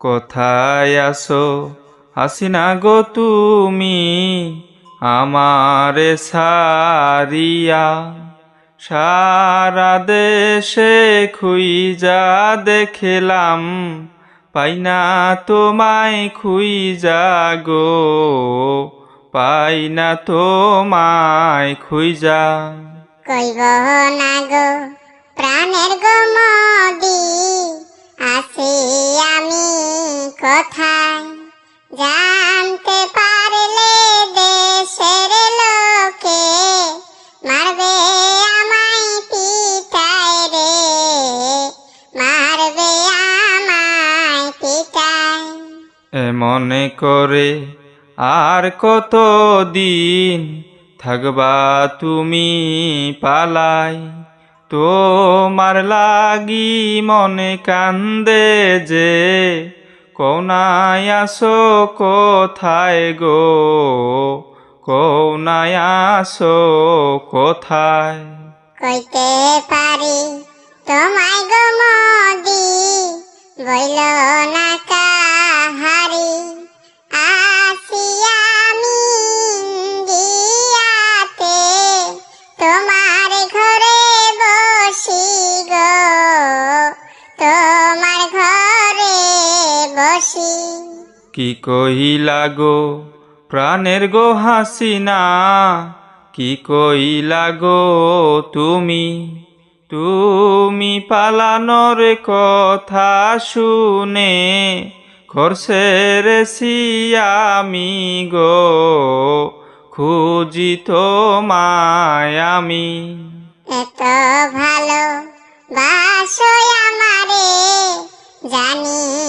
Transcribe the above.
কোথায় আসো হাসিনা গো তুমি আমারে সারিয়া সারা দেশে খুইজা দেখলাম পাইনা তোমায় খুইজা গো পাইনা তোমায় খুইজা। কইব না গো প্রাণের গো মদি আছি আমি কোথায়? জানতে পারলে দেশের লোকে মারবে আমায় পিটায় রে, মারবে আমায় পিটায়। মনে করে আর কত দিন থাকবা তুমি পালাই? তোমার লাগি মনে কান্দে যে, কোনায় আসো কোথায় গো? কোনায় আসো কোথায়? কইতে পারি তোমায় গো মদি বইল না কি কহিলা গো? প্রাণের গো হাসিনা। কি কইলা গো তুমি? তুমি পালানোর কথা শুনে খরসের আমি গো। খুঁজি তো আমি। এত ভালো বাসো আমারে, জানি